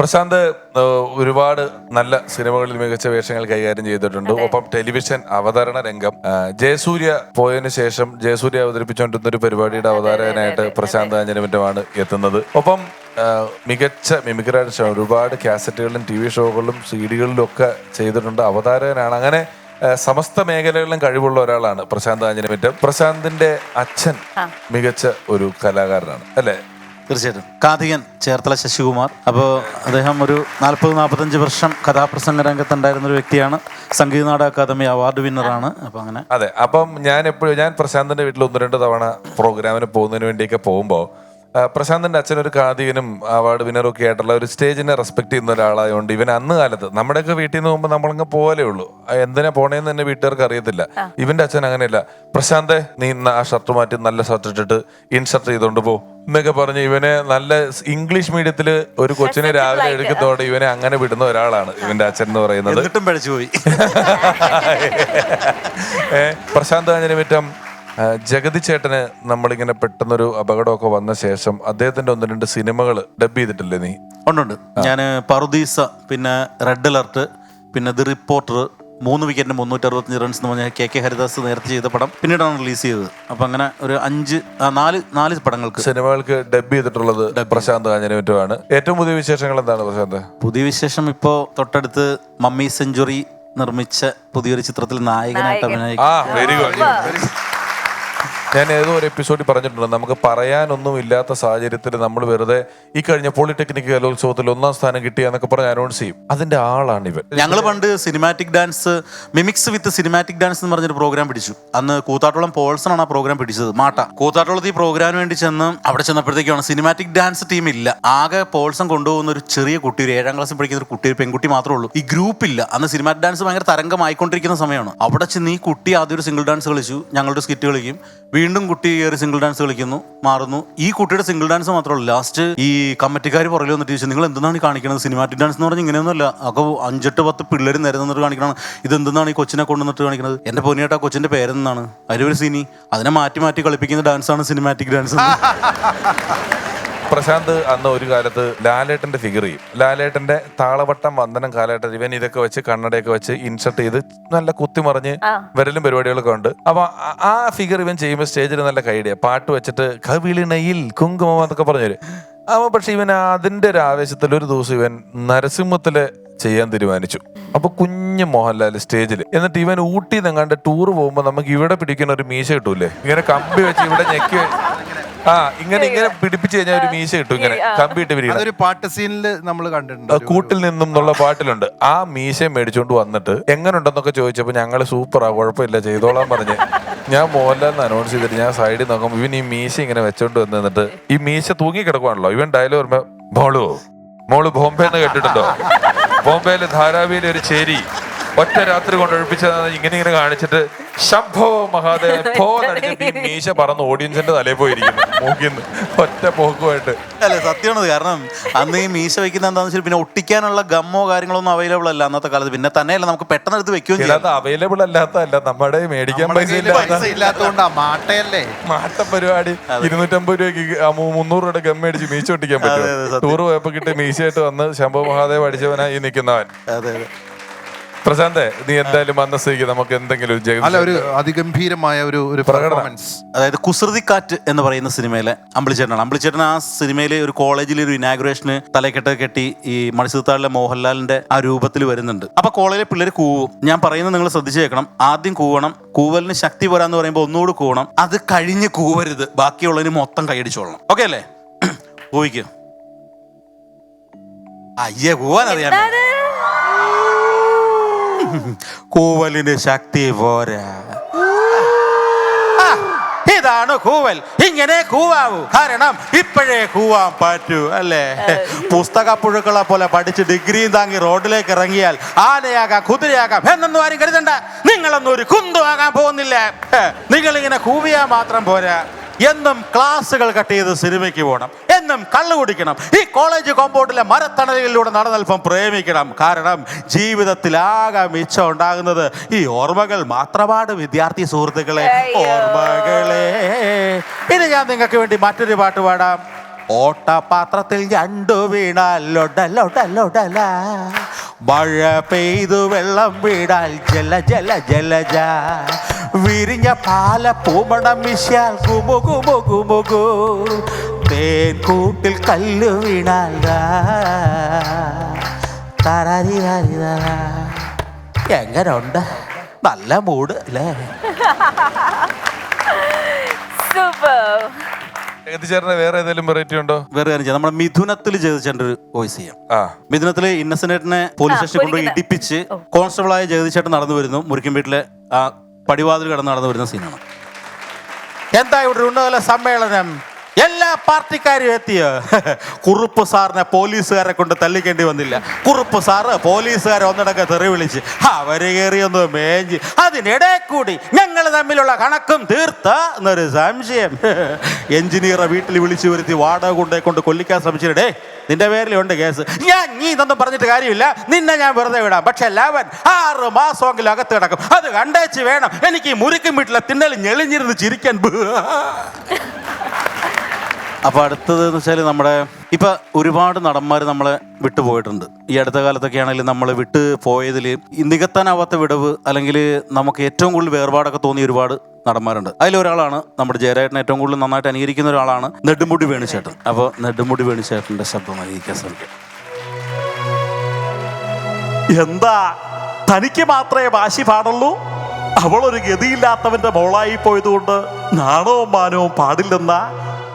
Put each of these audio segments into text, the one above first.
പ്രശാന്ത് ഒരുപാട് നല്ല സിനിമകളിൽ മികച്ച വേഷങ്ങൾ കൈകാര്യം ചെയ്തിട്ടുണ്ട്. ഒപ്പം ടെലിവിഷൻ അവതരണ രംഗം. ജയസൂര്യ പോയതിനു ശേഷം ജയസൂര്യ അവതരിപ്പിച്ചുകൊണ്ടിരുന്ന ഒരു പരിപാടിയുടെ അവതാരകനായിട്ട് പ്രശാന്ത് ആഞ്ഞനമറ്റമാണ് എത്തുന്നത്. ഒപ്പം മികച്ച മിമിക്രി ആർട്ടിസ്റ്റ് ഒരുപാട് കാസറ്റുകളിലും ടി വി ഷോകളിലും സി ഡികളിലും ഒക്കെ ചെയ്തിട്ടുണ്ട്. അവതാരകനാണ്. അങ്ങനെ സമസ്ത മേഖലകളിലും കഴിവുള്ള ഒരാളാണ് പ്രശാന്ത് ആഞ്ജനമിറ്റം പ്രശാന്തിന്റെ അച്ഛൻ മികച്ച ഒരു കലാകാരനാണ്. അല്ലേ? തീർച്ചയായിട്ടും. കാതികൻ ചേർത്തല ശശികുമാർ. അപ്പോൾ അദ്ദേഹം ഒരു നാൽപ്പത് നാൽപ്പത്തഞ്ച് വർഷം കഥാപ്രസംഗ രംഗത്തുണ്ടായിരുന്ന ഒരു വ്യക്തിയാണ്. Sangeetha Nataka academy award വിന്നറാണ്. അപ്പോൾ അങ്ങനെ. അതെ അപ്പം ഞാൻ എപ്പോഴും ഞാൻ പ്രശാന്തിന്റെ വീട്ടിൽ ഒന്ന് രണ്ട് തവണ പ്രോഗ്രാമിന് പോകുന്നതിന് വേണ്ടിയൊക്കെ പോകുമ്പോൾ പ്രശാന്തിന്റെ അച്ഛൻ ഒരു കാതികനും അവാർഡ് വിന്നറും ഒക്കെ ആയിട്ടുള്ള ഒരു സ്റ്റേജിനെ റെസ്പെക്ട് ചെയ്യുന്ന ഒരാളായതുകൊണ്ട് ഇവൻ അന്ന് കാലത്ത് നമ്മുടെയൊക്കെ വീട്ടിൽ നിന്ന് പോകുമ്പോൾ നമ്മളങ്ങ് പോലെ ഉള്ളൂ. എന്തിനാ പോണേന്ന് തന്നെ വീട്ടുകാർക്ക് അറിയത്തില്ല. ഇവന്റെ അച്ഛൻ അങ്ങനെയല്ല. പ്രശാന്തെ നീ ഇന്ന് ആ ഷർട്ട് മാറ്റി നല്ല ഷർട്ട് ഇട്ടിട്ട് ഇൻഷർട്ട് ചെയ്തുകൊണ്ട് പോ. എന്നൊക്കെ പറഞ്ഞ് ഇവനെ നല്ല ഇംഗ്ലീഷ് മീഡിയത്തിൽ ഒരു കൊച്ചിനെ രാവിലെ എടുക്കത്തോടെ ഇവനെ അങ്ങനെ വിടുന്ന ഒരാളാണ് ഇവന്റെ അച്ഛൻ എന്ന് പറയുന്നത്. എന്നിട്ടും പഴിച്ചു പോയി പ്രശാന്ത് കാഞ്ഞിരമറ്റം ജഗതി ചേട്ടന് നമ്മളിങ്ങനെ പെട്ടെന്നൊരു അപകടമൊക്കെ വന്ന ശേഷം അദ്ദേഹത്തിന്റെ ഒന്ന് രണ്ട് സിനിമകൾ ഡബ് ചെയ്തിട്ടില്ലേ നീ? ഉണ്ട് ഞാൻ പറുദീസ പിന്നെ റെഡ് അലർട്ട് പിന്നെ ദി റിപ്പോർട്ടർ മൂന്ന് വിക്കറ്റിന് മുന്നൂറ്റി അറുപത്തഞ്ച് റൺസ് എന്ന് പറഞ്ഞാൽ കെ കെ ഹരിദാസ് നേരത്തെ ചെയ്ത പടം പിന്നീടാണ് റിലീസ് ചെയ്തത്. അപ്പം അങ്ങനെ ഒരു അഞ്ച് ആ, നാല് നാല് പടങ്ങൾക്ക്. സിനിമകൾക്ക് ഡബ് ചെയ്തിട്ടുള്ളത് പ്രശാന്ത് കാഞ്ഞിരമറ്റുമാണ്. ഏറ്റവും പുതിയ വിശേഷങ്ങൾ എന്താണ് പ്രശാന്ത്? പുതിയ വിശേഷം ഇപ്പോ തൊട്ടടുത്ത് മമ്മി സെഞ്ചുറി നിർമ്മിച്ച പുതിയൊരു ചിത്രത്തിൽ നായകനായിട്ട് അഭിനയിക്കും ആ വെരി ഗുഡ് ഞാൻ ഏതോ ഒരു എപ്പിസോഡിൽ പറഞ്ഞിട്ടുണ്ട്. നമുക്ക് പറയാനൊന്നും ഇല്ലാത്ത സാഹചര്യത്തിൽ നമ്മൾ വെറുതെ ഈ കഴിഞ്ഞ പോളിടെക്നിക് കലോത്സവത്തിൽ ഒന്നാം സ്ഥാനം കിട്ടിയെന്നൊക്കെ പറഞ്ഞ് അനൗൺസ് ചെയ്യും. അതിന്റെ ആളാണ് ഇവൻ. ഞങ്ങൾ പണ്ട് cinematic dance mimics with cinematic dance എന്ന് പറഞ്ഞൊരു പ്രോഗ്രാം പിടിച്ചു. അന്ന് കൂത്താട്ടോളം പോൾസൺ ആണ് ആ പ്രോഗ്രാം പിടിച്ചത്. മാട്ട. കൂത്താട്ടോളത്ത് ഈ പ്രോഗ്രാമിന് വേണ്ടി ചെന്ന് അവിടെ ചെന്നപ്പോഴത്തേക്കാണ് സിനിമാറ്റിക് ഡാൻസ് ടീം ഇല്ല. ആകെ പോൾസൺ കൊണ്ടുപോകുന്ന ഒരു ചെറിയ കുട്ടി ഒരു ഏഴാം ക്ലാസ്സിൽ പഠിക്കുന്ന ഒരു കുട്ടി ഒരു പെൺകുട്ടി മാത്രമേ ഉള്ളൂ. ഈ ഗ്രൂപ്പ് ഇല്ല. അന്ന് സിനിമാറ്റിക് ഡാൻസ് ഭയങ്കര തരംഗമായിക്കൊണ്ടിരിക്കുന്ന സമയമാണ്. അവിടെ ചെന്ന് ഈ കുട്ടി ആദ്യം ഒരു സിംഗിൾ ഡാൻസ് കളിച്ചു. ഞങ്ങളുടെ സ്കിറ്റ് കളിക്കും. വീണ്ടും കുട്ടി കയറി സിംഗിൾ ഡാൻസ് കളിക്കുന്നു മാറുന്നു. ഈ കുട്ടിയുടെ സിംഗിൾ ഡാൻസ് മാത്രമല്ല ലാസ്റ്റ് ഈ കമ്മിറ്റിക്കാർ പുറകിൽ വന്നിട്ട് ചോദിച്ചു നിങ്ങൾ എന്താണ് കാണിക്കുന്നത് സിനിമാറ്റിക് ഡാൻസ് എന്ന് പറഞ്ഞാൽ ഇങ്ങനെയൊന്നുമല്ല. അപ്പോൾ അഞ്ചെട്ട് പത്ത് പിള്ളേർ നിരന്നിട്ട് കാണിക്കണം ഇത് എന്തെന്നാണ് ഈ കൊച്ചിനെ കൊണ്ടുവന്നിട്ട് കാണിക്കുന്നത് എന്റെ പൊന്നിയേട്ടാ കൊച്ചിന്റെ പേരെന്നാണ് അതിലൊരു സിനി. അതിനെ മാറ്റി മാറ്റി കളിപ്പിക്കുന്ന ഡാൻസാണ് സിനിമാറ്റിക് ഡാൻസ് പ്രശാന്ത് അന്ന് ഒരു കാലത്ത് ലാലേട്ടന്റെ ഫിഗർ ചെയ്യും. ലാലേട്ടന്റെ താളവട്ടം വന്ദനം കാലഘട്ടം ഇവൻ ഇതൊക്കെ വെച്ച് കണ്ണടയൊക്കെ വെച്ച് ഇൻസർട്ട് ചെയ്ത് നല്ല കുത്തിമറിഞ്ഞ് വരലും പരിപാടികളൊക്കെ ഉണ്ട്. അപ്പൊ ആ- ഫിഗർ ഇവൻ ചെയ്യുമ്പോൾ സ്റ്റേജിൽ നല്ല കൈഡിയ. പാട്ട് വെച്ചിട്ട് കവിളിണയിൽ കുങ്കുമം എന്നൊക്കെ പറഞ്ഞു അപ്പൊ പക്ഷെ ഇവൻ അതിന്റെ ഒരു ആവേശത്തിൽ ഒരു ദിവസം ഇവൻ നരസിംഹത്തിൽ ചെയ്യാൻ തീരുമാനിച്ചു. അപ്പൊ കുഞ്ഞു മോഹൻലാൽ സ്റ്റേജിൽ എന്നിട്ട് ഇവൻ ഊട്ടി നിങ്ങാണ്ട് ടൂർ പോകുമ്പോ നമുക്ക് ഇവിടെ പിടിക്കുന്ന ഒരു മീശ കിട്ടൂലേ ഇങ്ങനെ കമ്പി വെച്ച് ഇവിടെ ഞെക്കി ആ ഇങ്ങനെ ഇങ്ങനെ പിടിപ്പിച്ചു കഴിഞ്ഞാൽ ഒരു മീശ കിട്ടും ഇങ്ങനെ. കമ്പിട്ട് പിരിക്കണം അതൊരു പാട്ട് സീനിൽ നമ്മൾ കണ്ടിട്ടുണ്ട്. കൂട്ടിൽ നിന്നും എന്നുള്ള പാട്ടിലുണ്ട്. ആ മീശ മേടിച്ചുകൊണ്ട് വന്നിട്ട് എങ്ങനെ ഉണ്ടെന്നൊക്കെ ചോദിച്ചപ്പോ ഞങ്ങൾ സൂപ്പറാ കുഴപ്പമില്ല ചെയ്തോളാൻ പറഞ്ഞ്. ഞാൻ മോഹൻലാലിന് അനൗൺസ് ചെയ്തിട്ട് ഞാൻ സൈഡിൽ നോക്കുമ്പോൾ ഇവൻ ഈ മീശ ഇങ്ങനെ വെച്ചോണ്ട് വന്ന് നിന്നിട്ട് ഈ മീശ തൂങ്ങി കിടക്കുവാണല്ലോ. ഇവൻ ഡയലോഗ് പറയുമ്പോൾ മോളു മോൾ ബോംബെ എന്ന് കേട്ടിട്ടുണ്ടോ? ബോംബെയിലെ ധാരാവിയിലെ ഒരു ചേരി ഒറ്റ രാത്രി കൊണ്ട് ഒഴിപ്പിച്ചതാണ് ഇങ്ങനെ ഇങ്ങനെ കാണിച്ചിട്ട് ശംഭോ മഹാദേവൻ പോ മീശ പറന്ന് ഓഡിയൻസിന്റെ തലേ പോയിരിക്കുന്നു. മൂക്കിന്ന് ഒറ്റ പോക്കുമായിട്ട് അല്ലെ സത്യമാണത്. കാരണം അന്ന് ഈ മീശ വെക്കുന്ന എന്താണെന്ന് വെച്ചാൽ പിന്നെ ഒട്ടിക്കാനുള്ള ഗമ്മോ കാര്യങ്ങളൊന്നും അവൈലബിൾ അല്ല അന്നത്തെ കാലത്ത്. പിന്നെ തന്നെയല്ല നമുക്ക് പെട്ടെന്ന് എടുത്ത് വെക്കുകയും ചെയ്യാം. അവൈലബിൾ അല്ലാത്തല്ല നമ്മുടെ മേടിക്കാൻ പൈസ ഇല്ലാത്തതുകൊണ്ടാ മാട്ടയല്ലേ? മാട്ട പരിപാടി ഇരുന്നൂറ്റമ്പത് രൂപയ്ക്ക് മുന്നൂറ് രൂപയുടെ ഗമ്മ അടിച്ച് മീശ ഒട്ടിക്കാൻ പറ്റും. ടൂർ പോയപ്പോ കിട്ടിയ മീശയായിട്ട് വന്ന് ശംഭോ മഹാദേവ് അടിച്ചവനായി നിൽക്കുന്നവൻ. അതെ അതെ. പ്രശാന്തേ നീ എന്തായാലും വന്ന സ്ഥിതിക്ക് നമുക്ക് എന്തെങ്കിലും ഒരു ജഗതി അല്ല ഒരു അതിഗംഭീരമായ ഒരു ഒരു. പെർഫോമൻസ് അതായത് കുസൃതിക്കാറ്റ് എന്ന് പറയുന്ന സിനിമയിലെ അമ്പിളിച്ചേട്ടനാണ്. അമ്പിളിച്ചേട്ടൻ ആ സിനിമയിലെ ഒരു കോളേജിലെ ഒരു ഇനാഗുറേഷന് തലക്കെട്ട് കെട്ടി ഈ മണിസുത്താളിലെ മോഹൻലാലിന്റെ ആ രൂപത്തിൽ വരുന്നുണ്ട്. അപ്പൊ കോളേജിലെ പിള്ളേർ കൂവും. ഞാൻ പറയുന്നത് നിങ്ങൾ ശ്രദ്ധിച്ചേക്കണം. ആദ്യം കൂവണം. കൂവലിന് ശക്തി പോരാന്ന് പറയുമ്പോൾ ഒന്നുകൂടി കൂവണം. അത് കഴിഞ്ഞ് കൂവരുത്. ബാക്കിയുള്ളതിന് മൊത്തം കൈയടിച്ചോളണം. ഓക്കെ അല്ലേ? കൂവിക്ക് അയ്യേ കൂവാൻ അറിയാൻ കൂവലിന് ശക്തി പോരാ. ഇതാണ് കൂവൽ. ഇങ്ങനെ കൂവാവൂ. കാരണം ഇപ്പോഴേ കൂവാൻ പറ്റൂ അല്ലേ? പുസ്തക പുഴുക്കളെ പോലെ പഠിച്ച് ഡിഗ്രിയും താങ്ങി റോഡിലേക്ക് ഇറങ്ങിയാൽ ആനയാകാം കുതിരയാകാം എന്നൊന്നും ആരും കരുതണ്ട. നിങ്ങളൊന്നും ഒരു കുന്തു ആകാൻ പോകുന്നില്ല. നിങ്ങൾ ഇങ്ങനെ കൂവിയാ മാത്രം പോരാ. എന്നും ക്ലാസ്സുകൾ കട്ട് ചെയ്ത് സിനിമയ്ക്ക് പോകണം. എന്നും കള്ളു കുടിക്കണം. ഈ കോളേജ് കോമ്പൗണ്ടിലെ മരത്തണലിലൂടെ നടന്നൽപ്പം പ്രേമിക്കണം. കാരണം ജീവിതത്തിൽ ആകെ മിച്ചം ഉണ്ടാകുന്നത് ഈ ഓർമ്മകൾ മാത്രമാണ് വിദ്യാർത്ഥി സുഹൃത്തുക്കളെ. ഓർമ്മകളെ. ഇനി ഞാൻ നിങ്ങൾക്ക് വേണ്ടി മറ്റൊരു പാട്ട് പാടാം. ഓട്ടപാത്രത്തിൽ രണ്ടു വീണാൽ ലൊടലൊടലൊടല മഴ പെയ്തു വെള്ളം വീടാൽ ജല ജല ജലജ വിരിഞ്ഞ പാല പൂമണം വിശാൽ കുമു കുമു കുമുകു തേൻ കൂട്ടിൽ കല്ല് വീണാൽ. എങ്ങനുണ്ട്? നല്ല മൂഡ് അല്ലേ? സൂപ്പർ ചേട്ടന് വേറെ ഏതെങ്കിലും വെറൈറ്റി ഉണ്ടോ? വേറെ കാര്യം ചെയ്യാം. നമ്മുടെ മിഥുനത്തിൽ ജഗതിച്ചേട്ടൻ ഒരു വോയിസ് ചെയ്യാം. ആ. മിഥുനത്തിൽ ഇന്നസെന്റിനെ പോലീസ് സ്റ്റേഷൻ കൊണ്ട് കൊണ്ടുപോയി പൊരിക്കുന്ന. ഇടിപ്പിച്ച് കോൺസ്റ്റബിളായ ജഗതിച്ചേട്ടൻ നടന്നു വരുന്നു. മുറിക്കും വീട്ടിലെ ആ പടിവാതിൽ കടന്ന് നടന്നു വരുന്ന സീനാണ് എന്താ ഇവിടെ ഉന്നതല സമ്മേളനം? എല്ലാ പാർട്ടിക്കാരും എത്തിയ? കുറുപ്പ് സാറിനെ പോലീസുകാരെ കൊണ്ട് തല്ലിക്കേണ്ടി വന്നില്ല. കുറുപ്പ് സാറ് പോലീസുകാരെ ഒന്നിടക്ക തെറി വിളിച്ച് അവർ കയറിയൊന്ന് മേഞ്ചി. അതിനിടെ കൂടി ഞങ്ങൾ തമ്മിലുള്ള കണക്കും തീർത്ത എന്നൊരു സംശയം. എഞ്ചിനീയറെ വീട്ടിൽ വിളിച്ചു വരുത്തി വാടക കൊണ്ടേ കൊണ്ട് കൊല്ലിക്കാൻ ശ്രമിച്ചിട്ടേ നിന്റെ പേരിലുണ്ട് കേസ്. ഞാൻ നീ ഇതൊന്നും പറഞ്ഞിട്ട് കാര്യമില്ല. നിന്നെ ഞാൻ വെറുതെ വിടാം. പക്ഷെ ലവൻ ആറ് മാസമെങ്കിലും അകത്ത് കിടക്കും. അത് കണ്ടേച്ച് വേണം. എനിക്ക് ഈ മുറിക്കും വീട്ടിലെ തിന്നൽ ഞെളിഞ്ഞിരുന്ന് ചിരിക്കാൻ. അപ്പൊ അടുത്തത് എന്ന് വെച്ചാൽ നമ്മുടെ ഇപ്പൊ ഒരുപാട് നടന്മാർ നമ്മളെ വിട്ടുപോയിട്ടുണ്ട് ഈ അടുത്ത കാലത്തൊക്കെ ആണെങ്കിലും നമ്മൾ വിട്ട് പോയതിൽ നികത്താനാവാത്ത വിടവ് അല്ലെങ്കിൽ നമുക്ക് ഏറ്റവും കൂടുതൽ വേർപാടൊക്കെ തോന്നിയ ഒരുപാട് നടന്മാരുണ്ട്. അതിലൊരാളാണ് നമ്മുടെ ജയരാജൻ ഏറ്റവും കൂടുതൽ നന്നായിട്ട് അനുകരിക്കുന്ന ഒരാളാണ് നെടുമുടി വേണുചേട്ടൻ. അപ്പോൾ നെടുമുടി വേണുചേട്ടന്റെ ശബ്ദം അനുകരിക്കാൻ എന്താ? തനിക്ക് മാത്രമേ വാശി പാടുള്ളൂ? അവളൊരു ഗതിയില്ലാത്തവന്റെ മോളായി പോയതുകൊണ്ട് നാണവും മാനവും പാടില്ലെന്ന?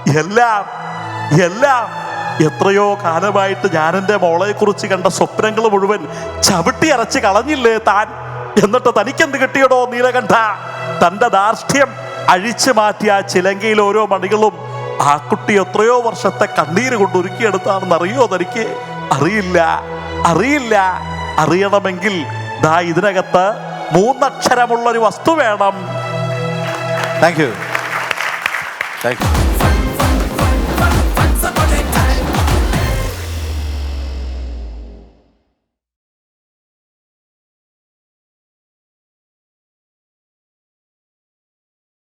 എല്ലാം എല്ലാം എത്രയോ കാലമായിട്ട് ഞാൻ എന്റെ മോളെ കുറിച്ച് കണ്ട സ്വപ്നങ്ങൾ മുഴുവൻ ചവിട്ടി അരച്ച് കളഞ്ഞില്ലേ താൻ? എന്നിട്ട് തനിക്കെന്ത് കിട്ടിയടോ നീലകണ്ഠ? തന്റെ ദാർഷ്ട്യം അഴിച്ചു മാറ്റിയ ചിലങ്കയിൽ ഓരോ മണികളും ആ കുട്ടി എത്രയോ വർഷത്തെ കണ്ണീര് കൊണ്ട് ഒരുക്കിയെടുത്താണെന്ന് അറിയോ തനിക്ക്? അറിയില്ല അറിയില്ല. അറിയണമെങ്കിൽ ദാ ഇതിനകത്ത് മൂന്നക്ഷരമുള്ള ഒരു വസ്തു വേണം. Thank you Thank you.